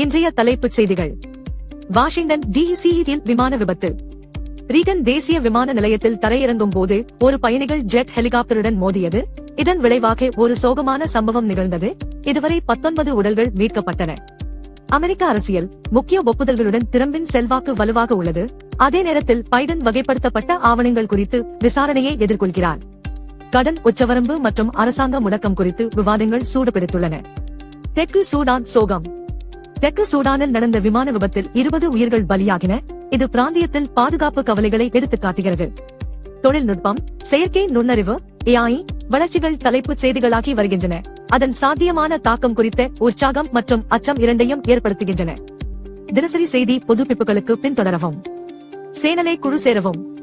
இன்றைய தலைப்புச் செய்திகள். வாஷிங்டன் டிசியில் விமான விபத்து. ரீகன் தேசிய விமான நிலையத்தில் தரையிறங்கும் போது ஒரு பயணிகள் ஜெட் ஹெலிகாப்டருடன் மோதியது. இதன் விளைவாக ஒரு சோகமான சம்பவம் நிகழ்ந்தது. இதுவரை பத்தொன்பது உடல்கள் மீட்கப்பட்டன. அமெரிக்க அரசியல் முக்கிய ஒப்புதல்களுடன் திரும்பின் செல்வாக்கு வலுவாக உள்ளது. அதே நேரத்தில் பைடன் வகைப்படுத்தப்பட்ட ஆவணங்கள் குறித்து விசாரணையை எதிர்கொள்கிறார். கடன் உச்சவரம்பு மற்றும் அரசாங்க முடக்கம் குறித்து விவாதங்கள் சூடுபிடித்துள்ளன. தெற்கு சூடான் சோகம். தெற்கு சூடானில் நடந்த விமான விபத்தில் இருபது உயிர்கள் பலியாகின. இது பிராந்தியத்தில் பாதுகாப்பு கவலைகளை எடுத்து காட்டுகிறது. தொழில்நுட்பம் செயற்கை நுண்ணறிவு ஏஐ வளர்ச்சிகள் தலைப்புச் செய்திகளாகி வருகின்றன. அதன் சாத்தியமான தாக்கம் குறித்த உற்சாகம் மற்றும் அச்சம் இரண்டையும் ஏற்படுத்துகின்றன. தினசரி செய்தி புதுப்பிப்புகளுக்கு பின்தொடரவும். சேனலை குழு சேரவும்.